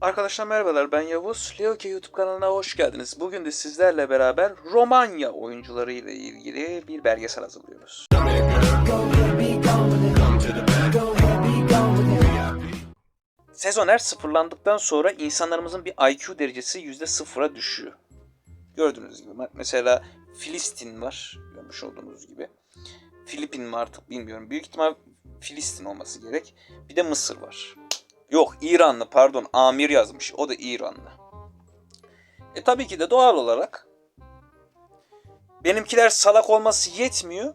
Arkadaşlar merhabalar ben Yavuz. Leoke YouTube kanalına hoş geldiniz. Bugün de sizlerle beraber Romanya oyuncuları ile ilgili bir belgesel hazırlıyoruz. Sezoner sıfırlandıktan sonra insanlarımızın bir IQ derecesi %0'a düşüyor. Gördüğünüz gibi mesela Filistin var görmüş olduğunuz gibi. Filipin mi artık bilmiyorum. Büyük ihtimal Filistin olması gerek. Bir de Mısır var. Yok İranlı pardon Amir yazmış. O da İranlı. E tabii ki de doğal olarak benimkiler salak olması yetmiyor.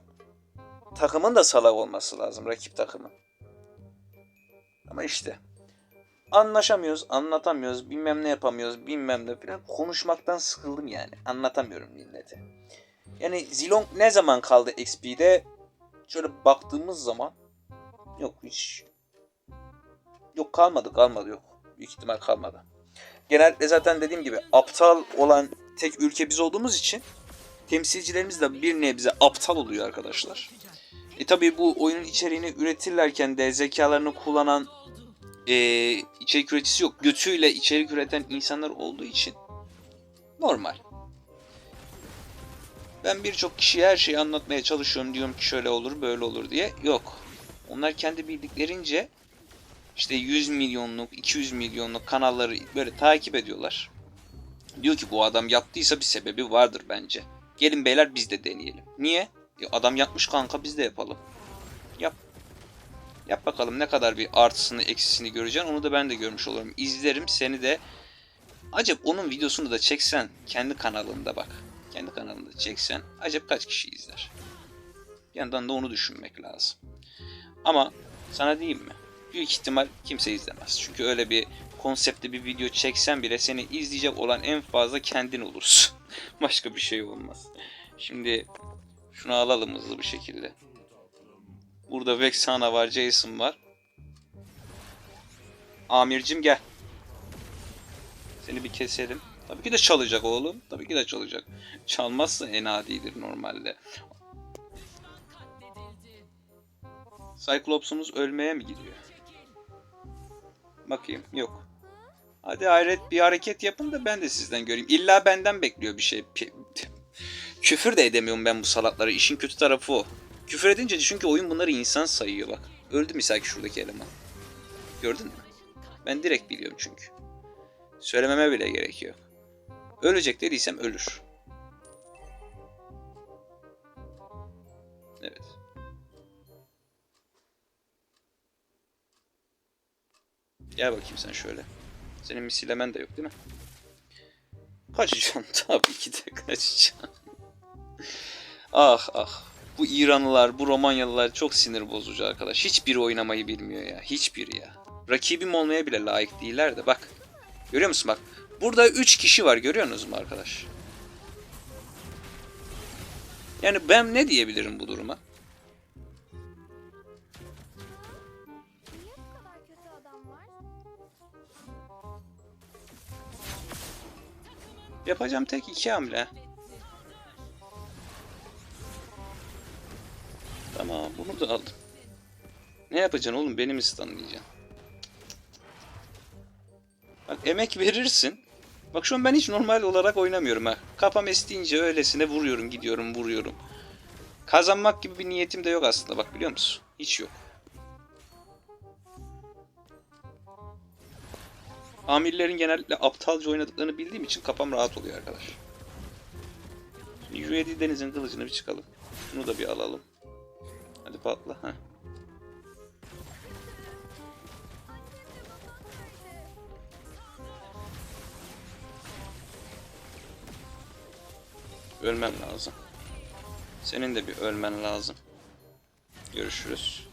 Takımın da salak olması lazım rakip takımın. Ama işte anlaşamıyoruz, anlatamıyoruz, bilmem ne yapamıyoruz, bilmem ne falan. Konuşmaktan sıkıldım yani. Anlatamıyorum millete. Yani Zilong ne zaman kaldı XP'de? Şöyle baktığımız zaman yok hiç Yok kalmadı kalmadı yok. Büyük ihtimal kalmadı. Genellikle zaten dediğim gibi aptal olan tek ülke biz olduğumuz için temsilcilerimiz de bir nebze aptal oluyor arkadaşlar. E tabi bu oyunun içeriğini üretirlerken de zekalarını kullanan e, içerik üreticisi yok. Götüyle içerik üreten insanlar olduğu için normal. Ben birçok kişiye her şeyi anlatmaya çalışıyorum diyorum ki şöyle olur böyle olur diye. Yok. Onlar kendi bildiklerince işte 100 milyonluk, 200 milyonluk kanalları böyle takip ediyorlar. Diyor ki bu adam yaptıysa bir sebebi vardır bence. Gelin beyler biz de deneyelim. Niye? E adam yapmış kanka biz de yapalım. Yap. Yap bakalım ne kadar bir artısını eksisini göreceksin onu da ben de görmüş olurum. İzlerim seni de. Acaba onun videosunu da çeksen kendi kanalında bak. Kendi kanalında çeksen acaba kaç kişi izler? Bir yandan da onu düşünmek lazım. Ama sana diyeyim mi? Büyük ihtimal kimse izlemez. Çünkü öyle bir konsepte bir video çeksen bile seni izleyecek olan en fazla kendin olursun. Başka bir şey olmaz. Şimdi şunu alalım hızlı bir şekilde. Burada Vexana var, Jason var. Amircim gel. Seni bir keselim. Tabii ki de çalacak oğlum. Tabii ki de çalacak. Çalmazsa en adidir normalde. Cyclops'umuz ölmeye mi gidiyor? Bakayım. Yok. Hadi hayret bir hareket yapın da ben de sizden göreyim. İlla benden bekliyor bir şey. Küfür de edemiyorum ben bu salaklara. İşin kötü tarafı o. Küfür edince çünkü oyun bunları insan sayıyor bak. Öldü misal ki şuradaki eleman. Gördün mü? Ben direkt biliyorum çünkü. Söylememe bile gerek yok. Ölecek dediysem ölür. Gel bakayım sen şöyle. Senin misillemen de yok değil mi? Kaçacaksın tabii ki de kaçacaksın. ah ah. Bu İranlılar, bu Romanyalılar çok sinir bozucu arkadaş. Hiçbiri oynamayı bilmiyor ya. Hiçbiri ya. Rakibim olmaya bile layık değiller de bak. Görüyor musun bak. Burada 3 kişi var görüyorsunuz mu arkadaş? Yani ben ne diyebilirim bu duruma? Yapacağım tek iki hamle. Tamam bunu da aldım. Ne yapacaksın oğlum beni mi stunlayacaksın? Bak emek verirsin. Bak şu an ben hiç normal olarak oynamıyorum ha. Kafam estiğince öylesine vuruyorum gidiyorum vuruyorum. Kazanmak gibi bir niyetim de yok aslında bak biliyor musun? Hiç yok. Amirlerin genellikle aptalca oynadıklarını bildiğim için kafam rahat oluyor arkadaş. Şimdi U7 denizin kılıcını bir çıkalım. Şunu da bir alalım. Hadi patla. Heh. Ölmem lazım. Senin de bir ölmen lazım. Görüşürüz.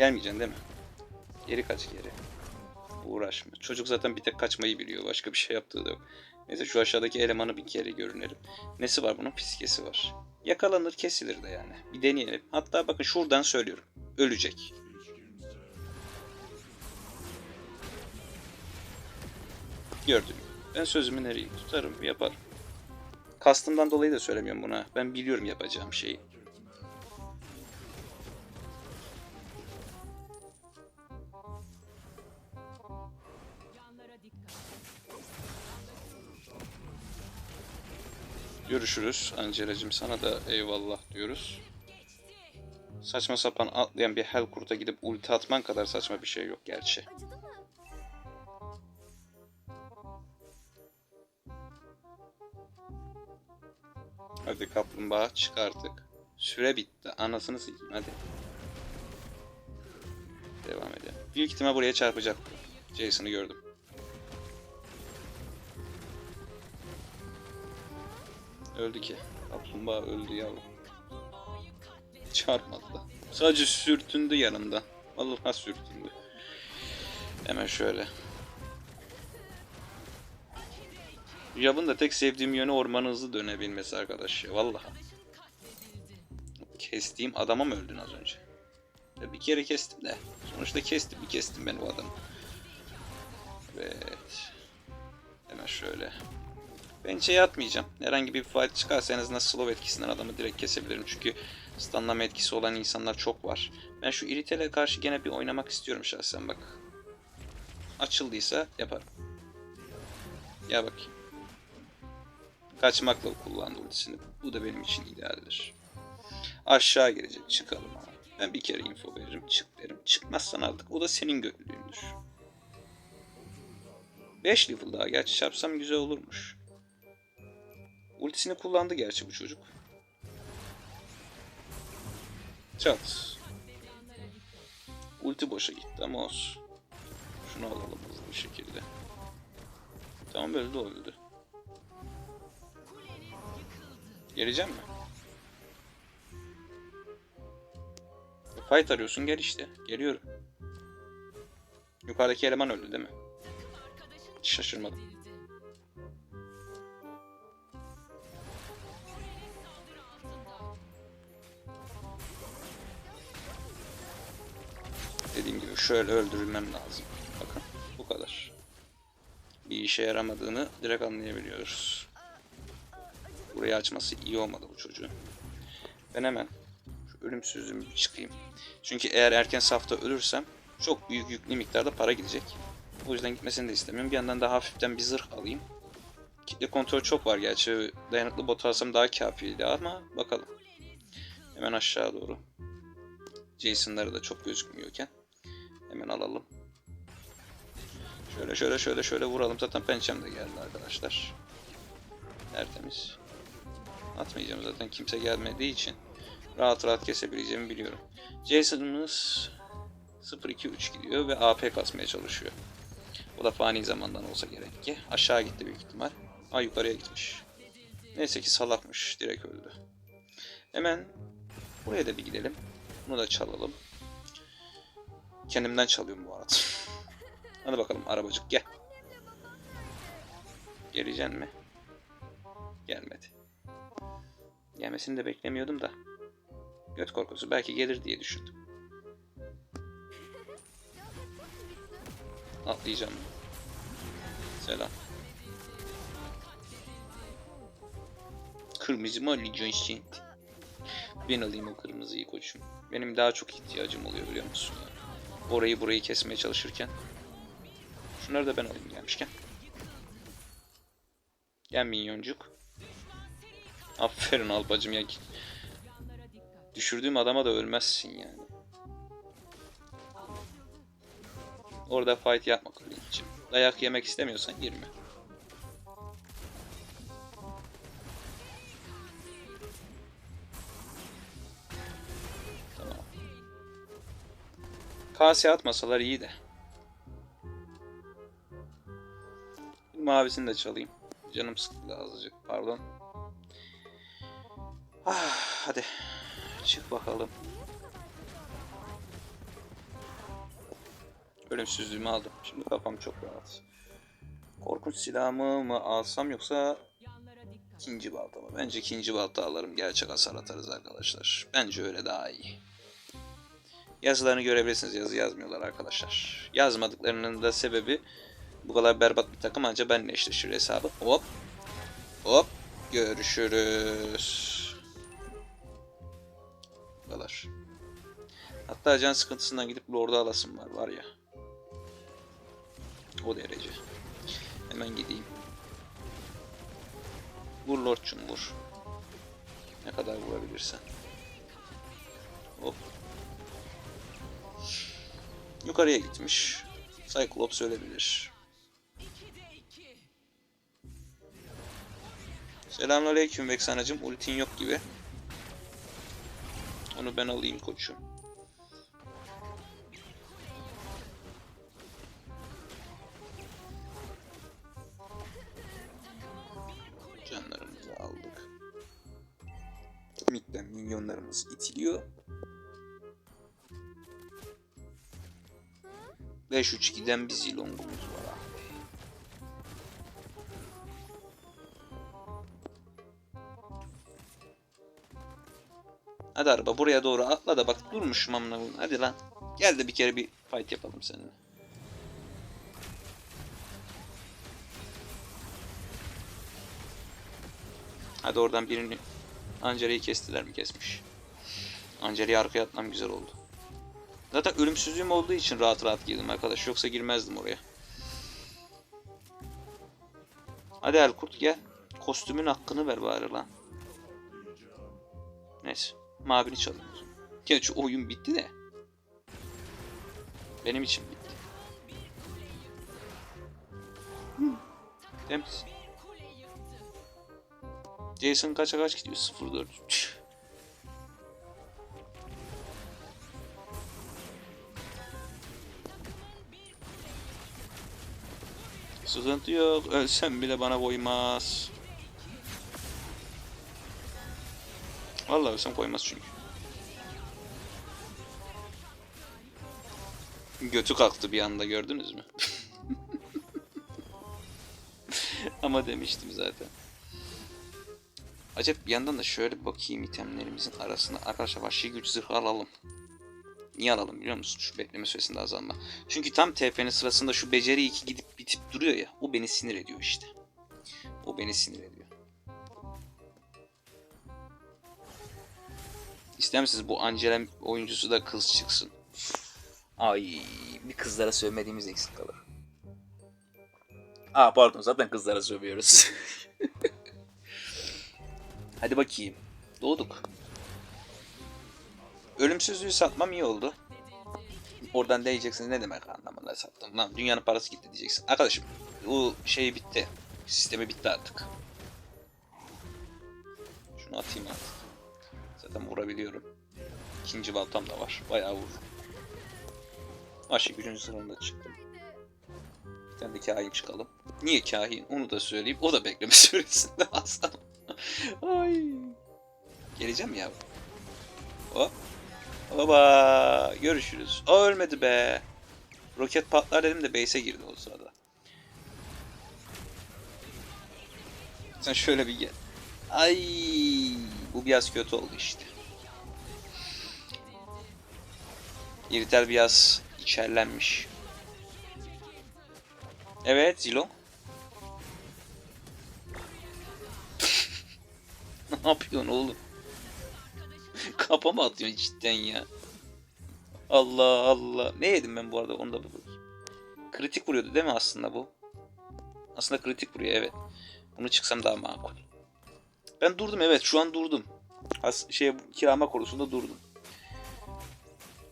Gelmeyeceksin değil mi? Geri kaç geri. Uğraşma. Çocuk zaten bir tek kaçmayı biliyor. Başka bir şey yaptığı da yok. Neyse şu aşağıdaki elemanı bir kere görünelim. Nesi var bunun? Fiskesi var. Yakalanır kesilir de yani. Bir deneyelim. Hatta bakın şuradan söylüyorum. Ölecek. Gördüm. Ben sözümü nereye tutarım, yaparım. Kastımdan dolayı da söylemiyorum buna. Ben biliyorum yapacağım şeyi. Görüşürüz Angela'cım sana da eyvallah diyoruz. Saçma sapan atlayan bir hel kurta gidip ulti atman kadar saçma bir şey yok gerçi. Hadi kaplumbağa çık artık. Süre bitti. Anasını sikeyim hadi. Devam edelim. Büyük ihtimal buraya çarpacak. Jason'ı gördüm. Öldü ki. Kaplumbağa öldü yavrum. Çarpmadı da. Sadece sürtündü yanımda. Vallahi sürtündü. Hemen şöyle. Yab'ın da tek sevdiğim yönü ormanın hızlı dönebilmesi arkadaş ya vallahi. Kestiğim adama mı öldün az önce? Ya bir kere kestim de. Sonuçta kestim bir kestim ben o adamı. Evet. Hemen şöyle. Ben şey atmayacağım. Herhangi bir fight çıkarsa en azından slow etkisinden adamı direkt kesebilirim. Çünkü stunlama etkisi olan insanlar çok var. Ben şu irritele karşı gene bir oynamak istiyorum şahsen bak. Açıldıysa yaparım. Ya bakayım. Kaçmakla kullandı ultisini. Bu da benim için idealdir. Aşağı gelecek. Çıkalım abi. Ben bir kere info veririm. Çık derim. Çıkmazsan artık o da senin gönlündür. 5 level daha gerçi çarpsam güzel olurmuş. Ultisini kullandı gerçi bu çocuk. Çat. Ulti boşa gitti ama olsun. Şunu alalım hızlı bir şekilde. Tamam öldü öldü. Geleceğim mi? Fight arıyorsun gel işte. Geliyorum. Yukarıdaki eleman öldü değil mi? Şaşırmadım. Şöyle öldürülmem lazım. Bakın bu kadar. Bir işe yaramadığını direkt anlayabiliyoruz. Burayı açması iyi olmadı bu çocuğun. Ben hemen şu ölümsüzlüğümü çıkayım. Çünkü eğer erken safta ölürsem çok büyük yüklü miktarda para gidecek. O yüzden gitmesini de istemiyorum. Bir yandan da hafiften bir zırh alayım. Kitle kontrol çok var gerçi. Dayanıklı bot alsam daha kafiydi ama bakalım. Hemen aşağı doğru. Jason'ları da çok gözükmüyorken. Hemen alalım. Şöyle şöyle şöyle şöyle vuralım. Zaten pençem de geldi arkadaşlar. Tertemiz. Atmayacağım zaten kimse gelmediği için. Rahat rahat kesebileceğimi biliyorum. Jason'ımız 0-2-3 gidiyor ve AP kasmaya çalışıyor. O da fani zamandan olsa gerek ki. Aşağı gitti büyük ihtimal. Aa yukarıya gitmiş. Neyse ki salakmış. Direkt öldü. Hemen buraya da bir gidelim. Bunu da çalalım. Kendimden çalıyorum bu arada. Hadi bakalım arabacık gel. Geleceksin mi? Gelmedi. Gelmesini de beklemiyordum da. Göt korkusu belki gelir diye düşündüm. Atlayacağım. Selam. Kırmızı mı alacaksın? Ben alayım o kırmızıyı koçum. Benim daha çok ihtiyacım oluyor biliyor musun? ya? Orayı burayı kesmeye çalışırken. Şunları da ben alayım gelmişken. Gel minyoncuk. Aferin albacım ya. Düşürdüğüm adama da ölmezsin yani. Orada fight yapma için. Dayak yemek istemiyorsan girme. Kase atmasalar iyi de. Mavisini de çalayım. Canım sıkıldı azıcık. Pardon. Ah, hadi. Çık bakalım. Ölümsüzlüğümü aldım. Şimdi kafam çok rahat. Korkunç silahımı mı alsam yoksa ikinci balta mı? Bence ikinci balta alırım. Gerçek hasar atarız arkadaşlar. Bence öyle daha iyi. Yazılarını görebilirsiniz. Yazı yazmıyorlar arkadaşlar. Yazmadıklarının da sebebi bu kadar berbat bir takım ancak benimle eşleşir hesabı. Hop. Hop. Görüşürüz. Bu kadar. Hatta can sıkıntısından gidip Lord'u alasım var var ya. O derece. Hemen gideyim. Vur Lord'cum vur. Ne kadar vurabilirsen. Hop. Yukarıya gitmiş. Cyclops ölebilir. Selamünaleyküm Vexanacım. Ultin yok gibi. Onu ben alayım koçum. Canlarımızı aldık. Midden minyonlarımız itiliyor. 5-3-2'den bir zilongumuz var abi. Hadi araba buraya doğru atla da bak durmuşum amına koyayım. Hadi lan. Gel de bir kere bir fight yapalım seninle. Hadi oradan birini Angela'yı kestiler mi kesmiş. Angela'yı arkaya atmam güzel oldu. Zaten ölümsüzlüğüm olduğu için rahat rahat girdim arkadaş. Yoksa girmezdim oraya. Hadi Erkurt gel. Kostümün hakkını ver bari lan. Neyse. Mavini zaman. Gerçi oyun bitti de. Benim için bitti. Temiz. Jason kaça kaç gidiyor? 0-4. Sıkıntı yok. Ölsem bile bana koymaz. Vallahi ölsem koymaz çünkü. Götü kalktı bir anda gördünüz mü? Ama demiştim zaten. Acaba bir yandan da şöyle bakayım itemlerimizin arasına. Arkadaşlar vahşi güç zırhı alalım. Niye alalım biliyor musun? Şu bekleme süresinde azalma. Çünkü tam TP'nin sırasında şu beceri 2 gidip bitip duruyor ya. O beni sinir ediyor işte. O beni sinir ediyor. İster misiniz bu Angela oyuncusu da kız çıksın? Ay bir kızlara sövmediğimiz eksik kalır. Aa pardon zaten kızlara sövüyoruz. Hadi bakayım. Doğduk. Ölümsüzlüğü satmam iyi oldu. Oradan diyeceksiniz ne demek anlamında sattım lan dünyanın parası gitti diyeceksin. Arkadaşım bu şey bitti. Sistemi bitti artık. Şunu atayım artık. Zaten vurabiliyorum. İkinci baltam da var. Bayağı vur. Aşık gücüncü sınırında çıktım. Bir tane de kahin çıkalım. Niye kahin? Onu da söyleyeyim. O da bekleme süresinde aslan. Ay. Geleceğim ya. Hop. Baba görüşürüz. O ölmedi be. Roket patlar dedim de base'e girdi o sırada. Sen şöyle bir gel. Ay bu biraz kötü oldu işte. İritel biraz içerlenmiş. Evet Zilong. ne yapıyorsun oğlum? Kapa mı atıyorsun cidden ya? Allah Allah. Ne yedim ben bu arada onu da bir. Kritik vuruyordu değil mi aslında bu? Aslında kritik vuruyor evet. Bunu çıksam daha makul. Ben durdum evet şu an durdum. As şey kirama konusunda durdum.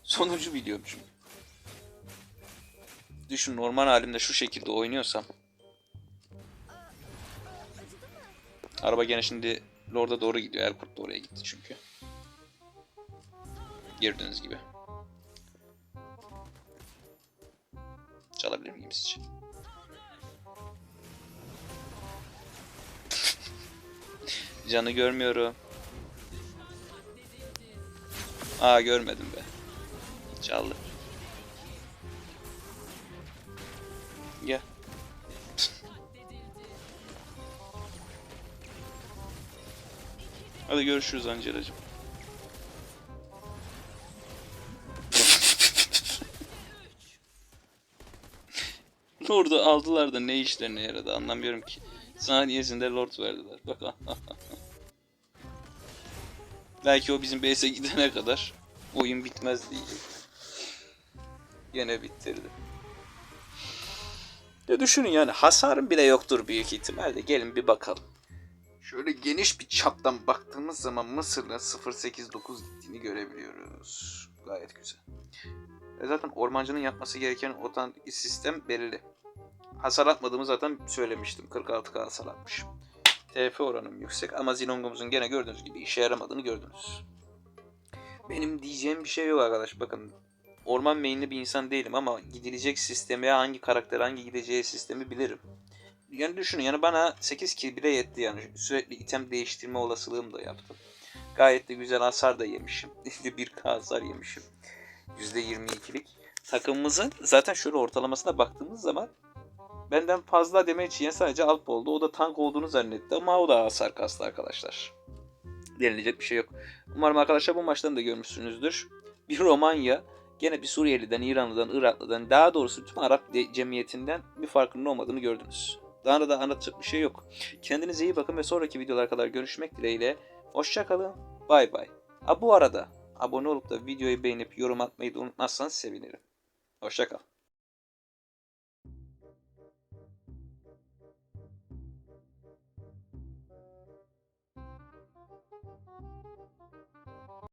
Sonucu biliyorum çünkü. Düşün normal halimde şu şekilde oynuyorsam. Araba gene şimdi Lord'a doğru gidiyor. Erkurt da oraya gitti çünkü. Gördüğünüz gibi. Çalabilir miyim sizce? Canı görmüyorum. Aa görmedim be. Çaldı. Gel. Hadi görüşürüz Angela'cığım. Lord'u aldılar da ne işlerine yaradı anlamıyorum ki. Saniyesinde Lord verdiler. Bak Belki o bizim base'e gidene kadar oyun bitmez diyecek. Gene bitirdi. Ya düşünün yani hasarım bile yoktur büyük ihtimalle. Gelin bir bakalım. Şöyle geniş bir çaptan baktığımız zaman Mısır'la 0.89 gittiğini görebiliyoruz. Gayet güzel. E zaten ormancının yapması gereken otantik sistem belli. Hasar atmadığımı zaten söylemiştim. 46k hasar atmış. TF oranım yüksek ama Zinongomuzun gene gördüğünüz gibi işe yaramadığını gördünüz. Benim diyeceğim bir şey yok arkadaş. Bakın orman mainli bir insan değilim ama gidilecek sistemi hangi karakter hangi gideceği sistemi bilirim. Yani düşünün yani bana 8 kill bile yetti yani. Sürekli item değiştirme olasılığım da yaptım. Gayet de güzel hasar da yemişim. 1k hasar yemişim. %22'lik. Takımımızın zaten şöyle ortalamasına baktığımız zaman benden fazla damage yiyen sadece Alp oldu. O da tank olduğunu zannetti ama o da hasar kastı arkadaşlar. Denilecek bir şey yok. Umarım arkadaşlar bu maçtan da görmüşsünüzdür. Bir Romanya gene bir Suriyeli'den, İranlı'dan, Iraklı'dan daha doğrusu tüm Arap de- cemiyetinden bir farkının olmadığını gördünüz. Daha da anlatacak bir şey yok. Kendinize iyi bakın ve sonraki videolar kadar görüşmek dileğiyle. Hoşçakalın. Bay bay. Ha bu arada abone olup da videoyu beğenip yorum atmayı da unutmazsanız sevinirim. Hoşçakal.